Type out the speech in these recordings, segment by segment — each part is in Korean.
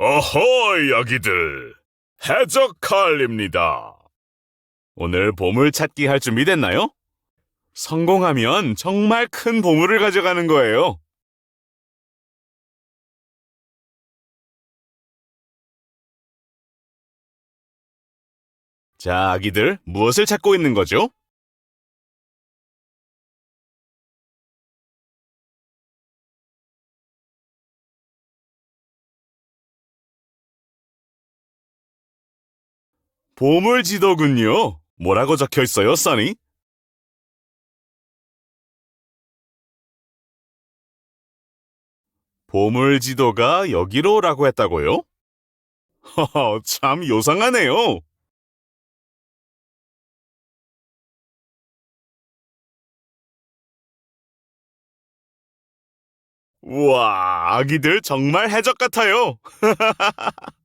어허이 아기들 해적 칼입니다. 오늘 보물 찾기 할 준비 됐나요? 성공하면 정말 큰 보물을 가져가는 거예요. 자, 아기들 무엇을 찾고 있는 거죠? 보물 지도군요. 뭐라고 적혀 있어요, 써니? 보물 지도가 여기로라고 했다고요? 허허, 참 요상하네요. 우와, 아기들 정말 해적 같아요.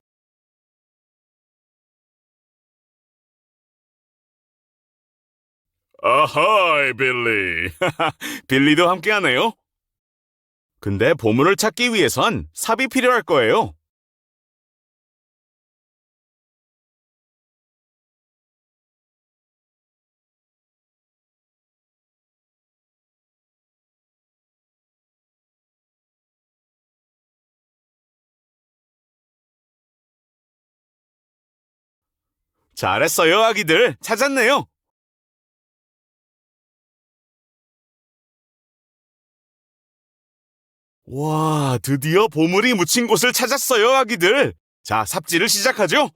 아하이, 빌리. 빌리도 함께하네요. 근데 보물을 찾기 위해선 삽이 필요할 거예요. 잘했어요, 아기들. 찾았네요. 와, 드디어 보물이 묻힌 곳을 찾았어요, 아기들. 자, 삽질을 시작하죠.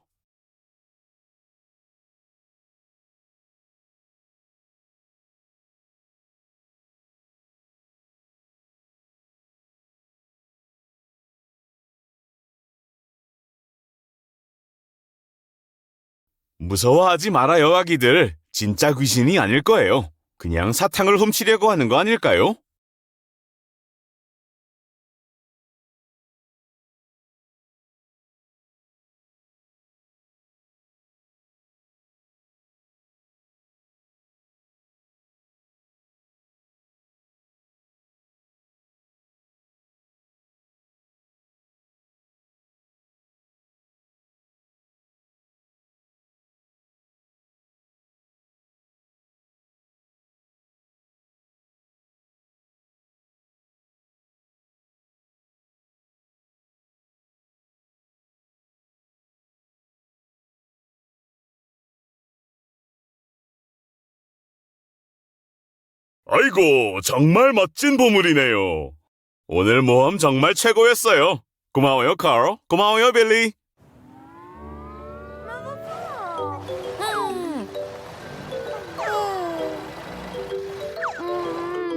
무서워하지 말아요, 아기들. 진짜 귀신이 아닐 거예요. 그냥 사탕을 훔치려고 하는 거 아닐까요? 아이고, 정말 멋진 보물이네요. 오늘 모험 정말 최고였어요. 고마워요, 카로. 고마워요, 빌리.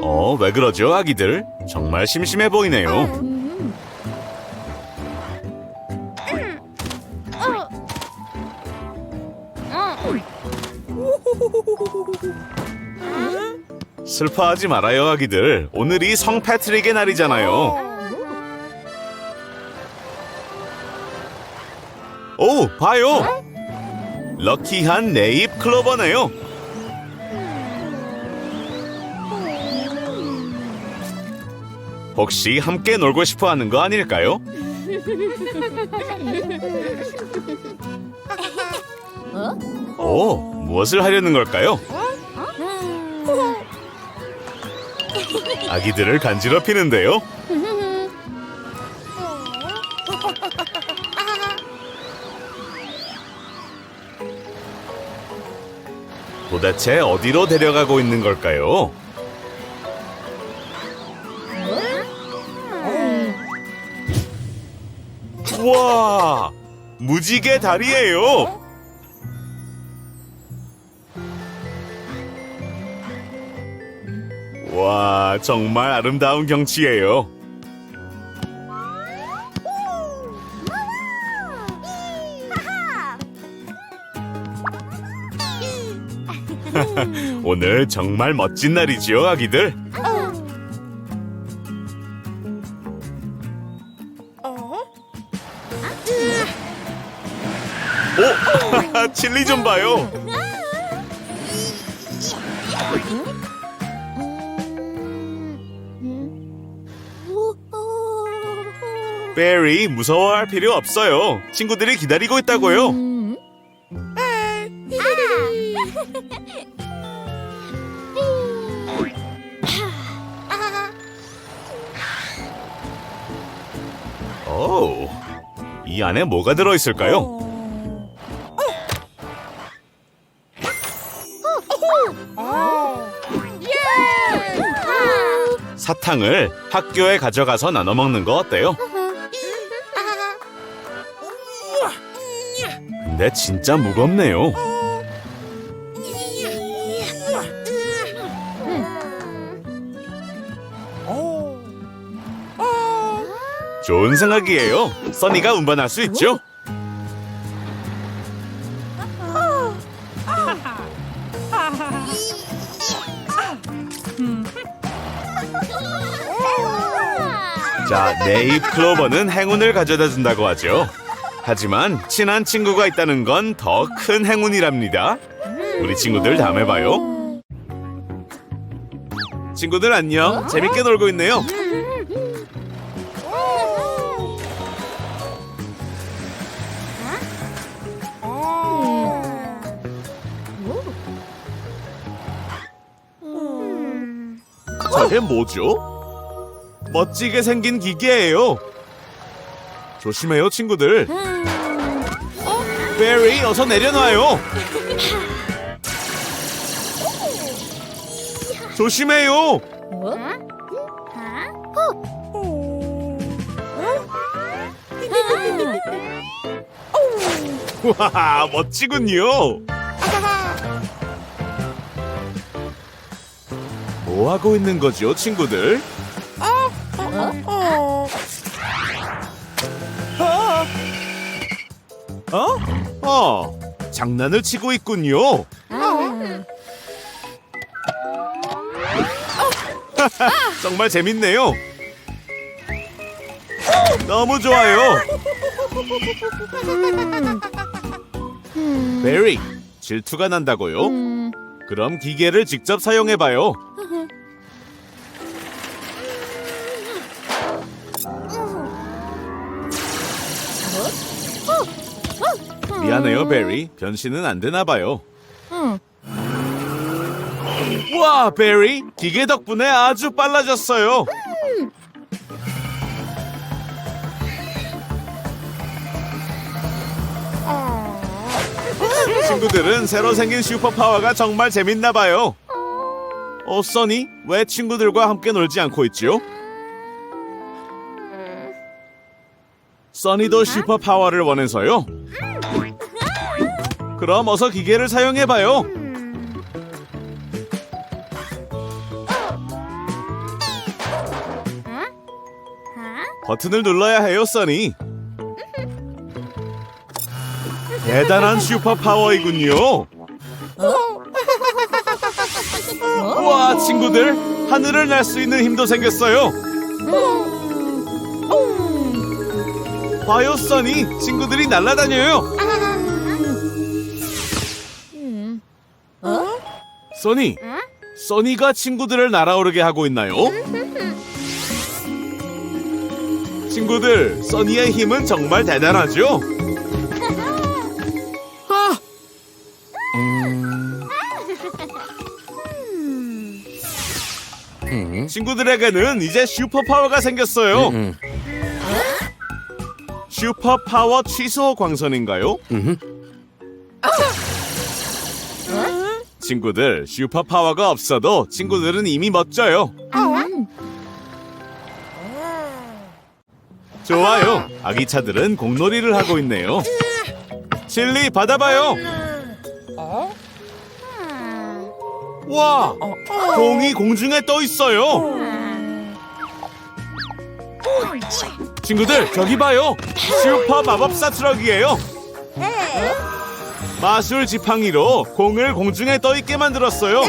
어, 왜 그러죠, 아기들? 정말 심심해 보이네요. 슬퍼하지 말아요, 아기들. 오늘이 성 패트릭의 날이잖아요. 오, 봐요. 럭키한 네잎 클로버네요. 혹시 함께 놀고 싶어 하는 거 아닐까요? 오, 무엇을 하려는 걸까요? 아기들을 간지럽히는데요. 도대체 어디로 데려가고 있는 걸까요? 우와! 무지개 다리예요. 와, 정말 아름다운 경치예요. 오늘 정말 멋진 날이지요, 아기들. 오, 칠리 좀 봐요. 베리, 무서워할 필요 없어요. 친구들이 기다리고 있다고요. 음. 오, 이 안에 뭐가 들어있을까요? 사탕을 학교에 가져가서 나눠 먹는 거 어때요? 근데 진짜 무겁네요. 좋은 생각이에요. 써니가 운반할 수 있죠? 자, 네잎 클로버는 행운을 가져다 준다고 하죠. 하지만 친한 친구가 있다는 건 더 큰 행운이랍니다. 우리 친구들 다음에 봐요. 친구들 안녕. 재밌게 놀고 있네요. 저게 뭐죠? 멋지게 생긴 기계예요. 조심해요, 친구들. 베리, 어서 내려놔요. 조심해요. 와, 멋지군요. 뭐 하고 있는 거죠, 친구들? 어? 어, 장난을 치고 있군요. 정말 재밌네요. 너무 좋아요. 베리, 질투가 난다고요? 그럼 기계를 직접 사용해봐요. 미안해요, 베리. 변신은 안 되나 봐요. 와, 베리. 기계 덕분에 아주 빨라졌어요. 친구들은 새로 생긴 슈퍼파워가 정말 재밌나 봐요. 어, 써니? 왜 친구들과 함께 놀지 않고 있지요? 써니도 슈퍼파워를 원해서요? 그럼 어서 기계를 사용해봐요. 버튼을 눌러야 해요, 써니. 대단한 슈퍼 파워이군요. 우와, 친구들, 하늘을 날 수 있는 힘도 생겼어요. 봐요, 써니. 친구들이 날아다녀요. 써니, 써니가 친구들을 날아오르게 하고 있나요? 친구들, 써니의 힘은 정말 대단하죠? 아! 친구들에게는 이제 슈퍼파워가 생겼어요. 슈퍼파워 취소 광선인가요? 친구들, 슈퍼파워가 없어도 친구들은 이미 멋져요. 좋아요. 아기 차들은 공놀이를 하고 있네요. 실리 받아봐요. 와, 공이 공중에 떠 있어요. 친구들 저기 봐요. 슈퍼 마법사 트럭이에요. 마술 지팡이로 공을 공중에 떠 있게 만들었어요.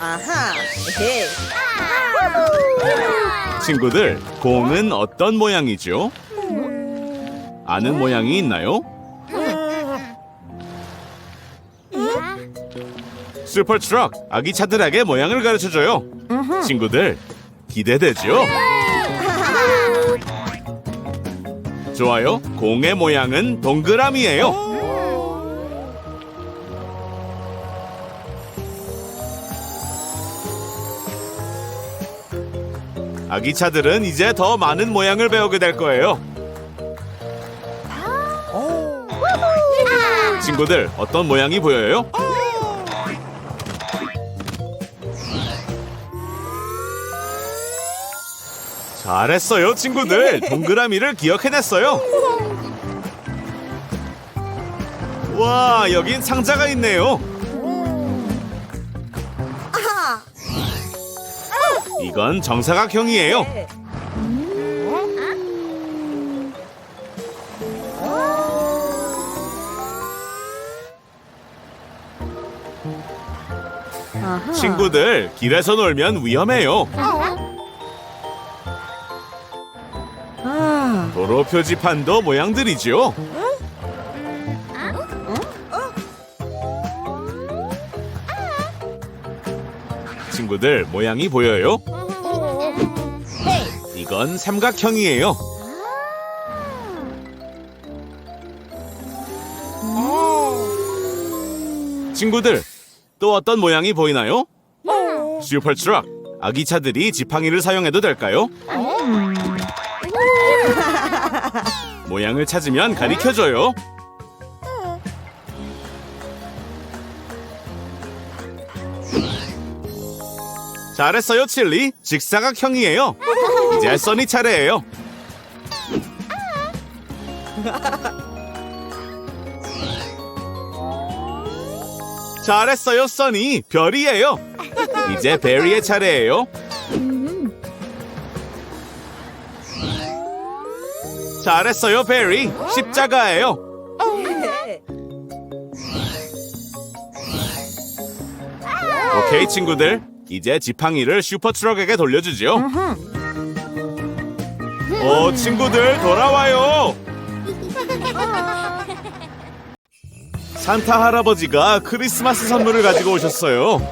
아하. 에헤. 친구들, 공은 어떤 모양이죠? 아는 모양이 있나요? 슈퍼 트럭 아기 차들에게 모양을 가르쳐줘요. 친구들 기대되죠? 좋아요. 공의 모양은 동그라미예요. 아기차들은 이제 더 많은 모양을 배우게 될 거예요. 친구들, 어떤 모양이 보여요? 잘했어요, 친구들. 동그라미를 기억해냈어요. 와, 여긴 상자가 있네요. 이건 정사각형이에요. 친구들, 길에서 놀면 위험해요. 아, 도로 표지 판도 모양들이죠. 친구들, 모양이 보여요? 이건 삼각형이에요. 친구들, 또 어떤 모양이 보이나요? 슈퍼트럭, 아기차들이 지팡이를 사용해도 될까요? 모양을 찾으면 가리켜줘요. 잘했어요, 칠리. 직사각형이에요. 이제 써니 차례예요. 잘했어요, 써니. 별이에요. 이제 베리의 차례예요. 잘했어요, 베리. 십자가예요. 오케이, 친구들. 이제 지팡이를 슈퍼트럭에게 돌려주죠. 오, 친구들, 돌아와요. 산타 할아버지가 크리스마스 선물을 가지고 오셨어요.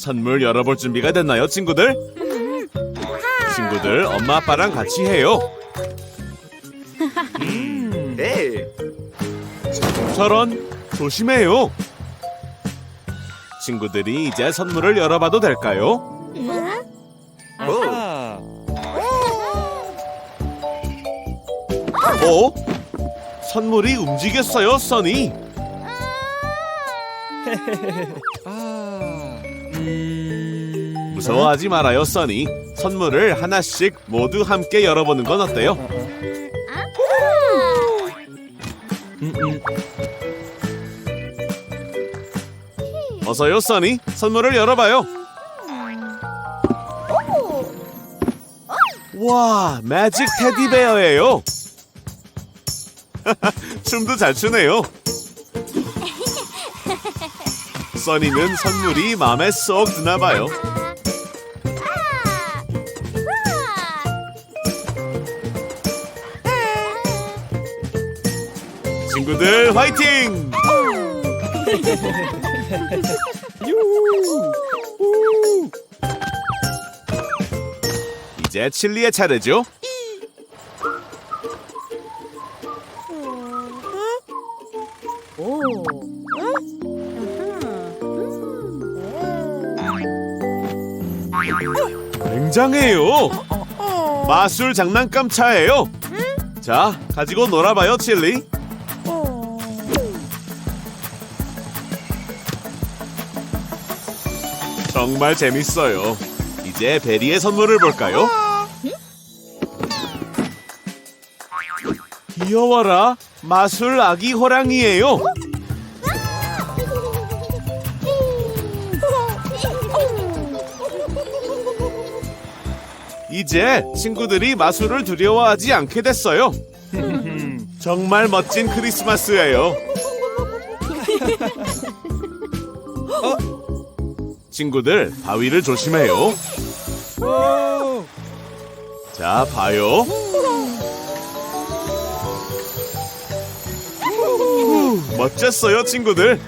선물 열어볼 준비가 됐나요, 친구들? 친구들, 엄마 아빠랑 같이 해요. 저런 조심해요. 친구들이 이제 선물을 열어봐도 될까요? 어? 선물이 움직였어요, 써니. 무서워하지 말아요, 써니. 선물을 하나씩 모두 함께 열어보는 건 어때요? 어서요, 써니. 선물을 열어봐요. 와, 매직 테디베어예요. 춤도 잘 추네요. 써니는 선물이 마음에 쏙 드나 봐요. 친구들 화이팅! 이제 칠리의 차례죠. 오. 굉장해요. 마술 장난감 차예요. 자, 가지고 놀아봐요, 칠리. 정말 재밌어요. 이제 베리의 선물을 볼까요? 귀여워라. 마술 아기 호랑이에요. 이제 친구들이 마술을 두려워하지 않게 됐어요. 정말 멋진 크리스마스예요. 친구들, 바위를 조심해요. 자, 봐요. 후, 멋졌어요, 친구들.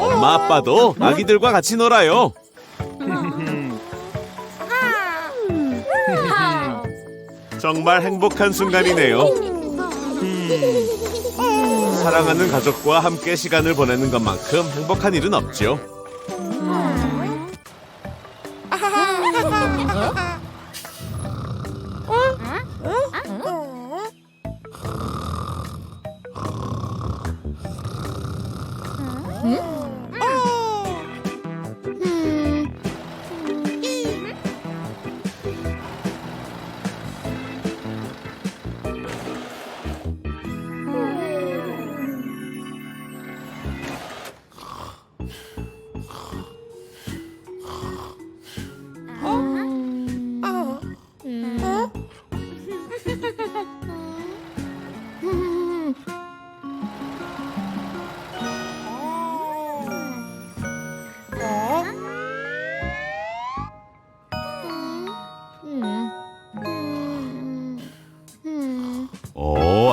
엄마 아빠도 아기들과 같이 놀아요. 정말 행복한 순간이네요. 사랑하는 가족과 함께 시간을 보내는 것만큼 행복한 일은 없죠.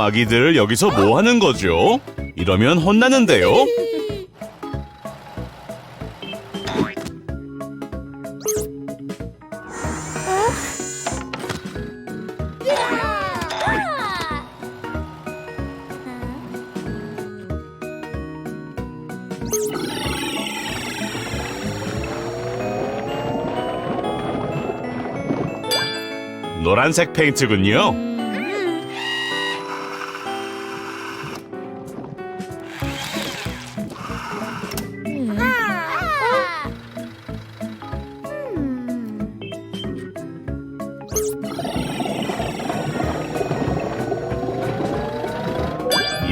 아기들 여기서 뭐 하는 거죠? 이러면 혼나는데요. 노란색 페인트군요.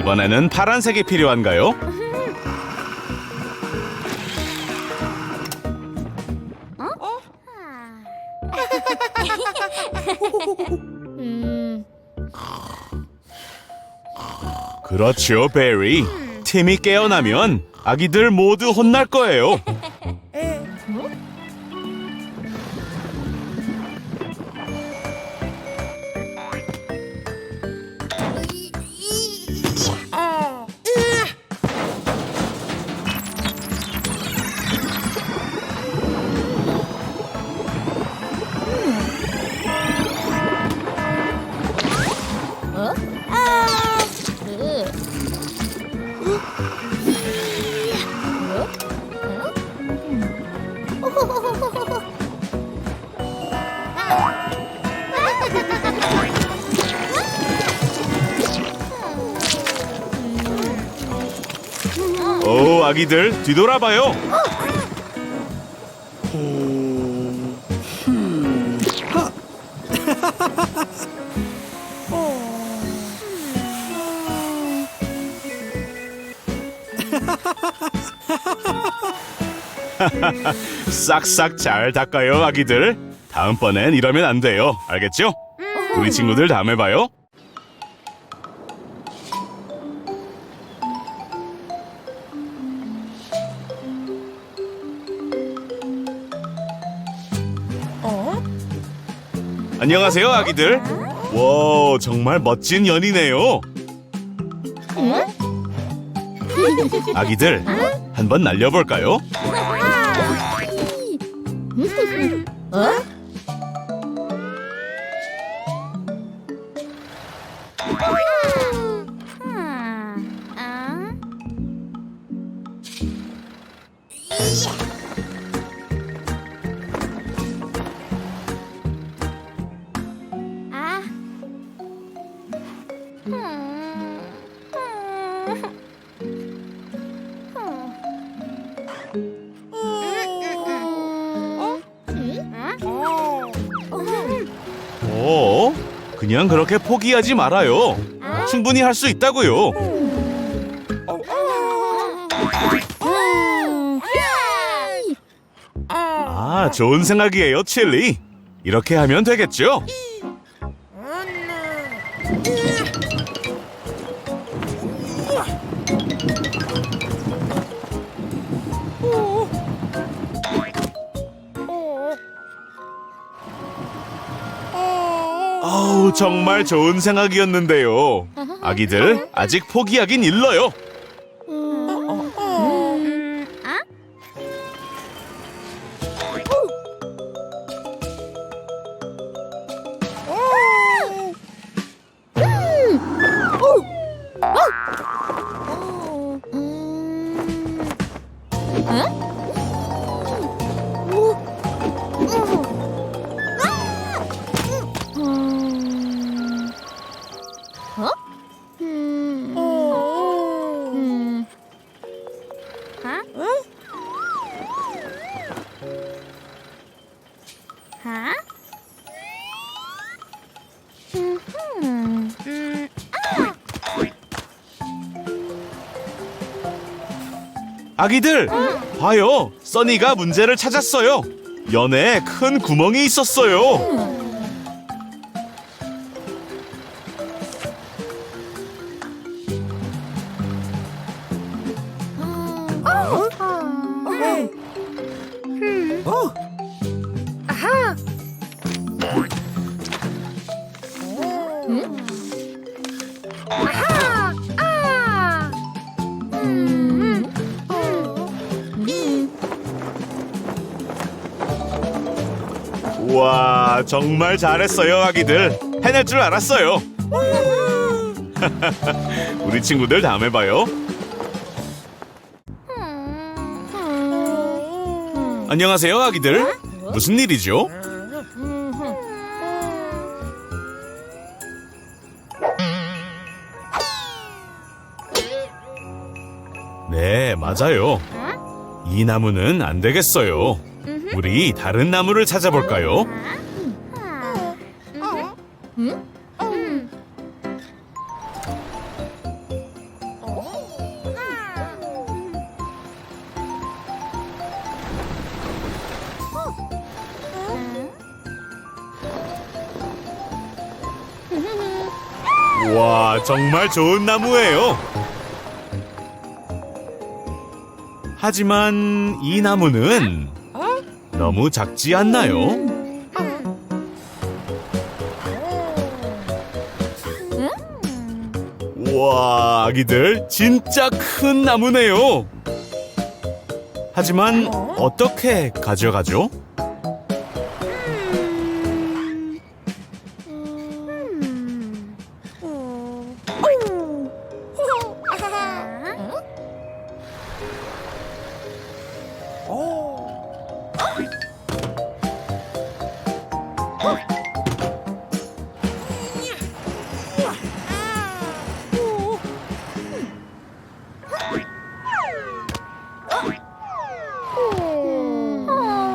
이번에는 파란색이 필요한가요? 그렇죠, 베리. 팀이 깨어나면 아기들 모두 혼날 거예요. 아기들 뒤돌아봐요. 싹싹 잘 닦아요, 아기들. 다음번엔 이러면 안 돼요. 알겠죠? 우리 친구들 다음에 봐요. 안녕하세요, 아기들. 와, 정말 멋진 연이네요. 아기들, 한번 날려볼까요? 오, 그냥 그렇게 포기하지 말아요. 충분히 할 수 있다고요. 아, 좋은 생각이에요, 칠리. 이렇게 하면 되겠죠? 정말 좋은 생각이었는데요. 아기들, 아직 포기하긴 일러요. 아기들, 봐요. 써니가 문제를 찾았어요. 연에 큰 구멍이 있었어요. 와, 정말 잘했어요, 아기들. 해낼 줄 알았어요. 우리 친구들 다음에 봐요. 안녕하세요, 아기들. 무슨 일이죠? 네, 맞아요. 이 나무는 안 되겠어요. 우리 다른 나무를 찾아볼까요? 정말 좋은 나무예요. 하지만 이 나무는 너무 작지 않나요? 우와, 아기들 진짜 큰 나무네요. 하지만 어떻게 가져가죠?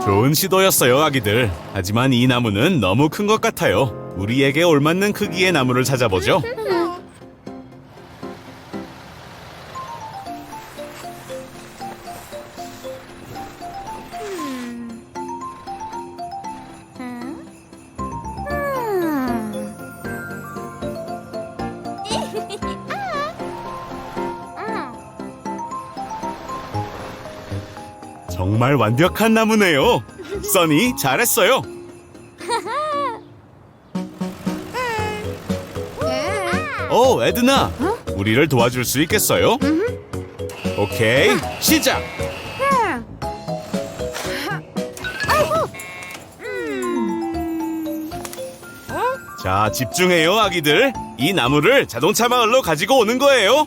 좋은 시도였어요, 아기들. 하지만 이 나무는 너무 큰 것 같아요. 우리에게 올맞는 크기의 나무를 찾아보죠. 완벽한 나무네요. 써니 잘했어요. 오, 에드나. 우리를 도와줄 수 있겠어요? 오케이, 시작. 자, 집중해요, 아기들. 이 나무를 자동차 마을로 가지고 오는 거예요.